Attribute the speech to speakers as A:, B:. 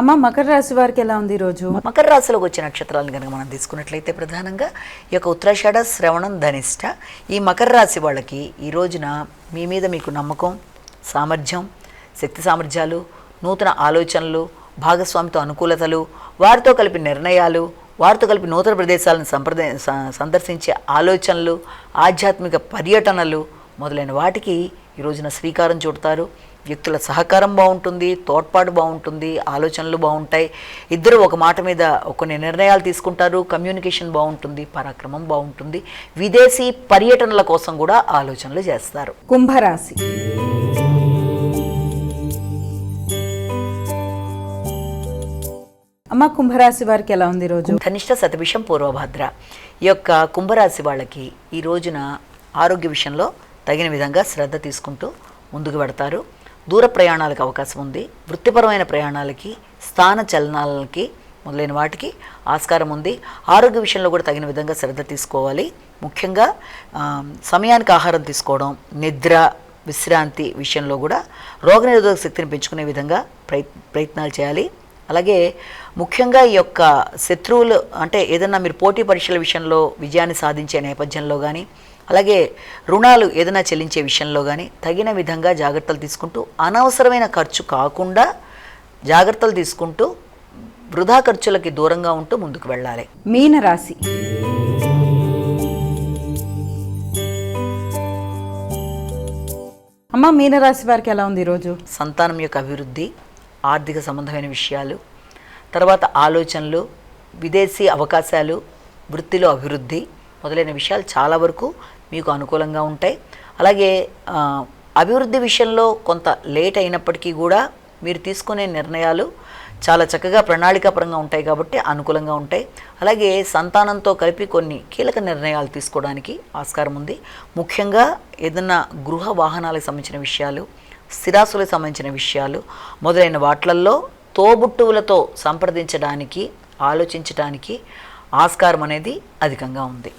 A: అమ్మ మకర రాశి వారికి ఎలా ఉంది ఈరోజు
B: మకర రాశిలోకి వచ్చే నక్షత్రాలను కనుక మనం తీసుకున్నట్లయితే ప్రధానంగా ఈ యొక్క ఉత్తరాషాఢ శ్రవణం ధనిష్ట ఈ మకర రాశి వాళ్ళకి ఈ రోజున మీ మీద మీకు నమ్మకం సామర్థ్యం శక్తి సామర్థ్యాలు నూతన ఆలోచనలు భాగస్వామితో అనుకూలతలు వారితో కలిపి నిర్ణయాలు వారితో కలిపి నూతన ప్రదేశాలను సంప్రద సందర్శించే ఆలోచనలు ఆధ్యాత్మిక పర్యటనలు మొదలైన వాటికి ఈ రోజున శ్రీకారం చుడతారు. వ్యక్తుల సహకారం బాగుంటుంది తోడ్పాటు బాగుంటుంది ఆలోచనలు బాగుంటాయి. ఇద్దరు ఒక మాట మీద కొన్ని నిర్ణయాలు తీసుకుంటారు కమ్యూనికేషన్ బాగుంటుంది పరాక్రమం బాగుంటుంది. విదేశీ పర్యటనల కోసం కూడా ఆలోచనలు చేస్తారు.
A: కుంభరాశి. అమ్మ కుంభరాశి వారికి ఎలా ఉంది ఈరోజు
B: ధనిష్ట శతభిషం పూర్వభద్ర ఈ యొక్క కుంభరాశి వాళ్ళకి ఈ రోజున ఆరోగ్య విషయంలో తగిన విధంగా శ్రద్ధ తీసుకుంటూ ముందుకు పెడతారు దూర ప్రయాణాలకు అవకాశం ఉంది. వృత్తిపరమైన ప్రయాణాలకి స్థాన చలనాలకి మొదలైన వాటికి ఆస్కారం ఉంది. ఆరోగ్య విషయంలో కూడా తగిన విధంగా శ్రద్ధ తీసుకోవాలి. ముఖ్యంగా సమయానికి ఆహారం తీసుకోవడం నిద్ర విశ్రాంతి విషయంలో కూడా రోగనిరోధక శక్తిని పెంచుకునే విధంగా ప్రయత్ ప్రయత్నాలు చేయాలి. అలాగే ముఖ్యంగా ఈ యొక్క శత్రువులు అంటే ఏదన్నా మీరు పోటీ పరీక్షల విషయంలో విజయాన్ని సాధించే నేపథ్యంలో కానీ అలాగే రుణాలు ఏదైనా చెల్లించే విషయంలో కానీ తగిన విధంగా జాగ్రత్తలు తీసుకుంటూ అనవసరమైన ఖర్చు కాకుండా జాగ్రత్తలు తీసుకుంటూ వృధా ఖర్చులకి దూరంగా ఉంటూ ముందుకు వెళ్ళాలి.
A: మీనరాశి. అమ్మ మీనరాశి వారికి ఎలా ఉంది ఈరోజు?
B: సంతానం యొక్క అభివృద్ధి ఆర్థిక సంబంధమైన విషయాలు తర్వాత ఆలోచనలు విదేశీ అవకాశాలు వృత్తిలో అభివృద్ధి మొదలైన విషయాలు చాలా వరకు మీకు అనుకూలంగా ఉంటాయి. అలాగే అభివృద్ధి విషయంలో కొంత లేట్ అయినప్పటికీ కూడా మీరు తీసుకునే నిర్ణయాలు చాలా చక్కగా ప్రణాళికాపరంగా ఉంటాయి కాబట్టి అనుకూలంగా ఉంటాయి. అలాగే సంతానంతో కలిపి కొన్ని కీలక నిర్ణయాలు తీసుకోవడానికి ఆస్కారం ఉంది. ముఖ్యంగా ఏదన్నా గృహ వాహనాలకు సంబంధించిన విషయాలు స్థిరాస్తులకు సంబంధించిన విషయాలు మొదలైన వాట్లల్లో తోబుట్టువులతో సంప్రదించడానికి ఆలోచించడానికి ఆస్కారం అనేది అధికంగా ఉంది.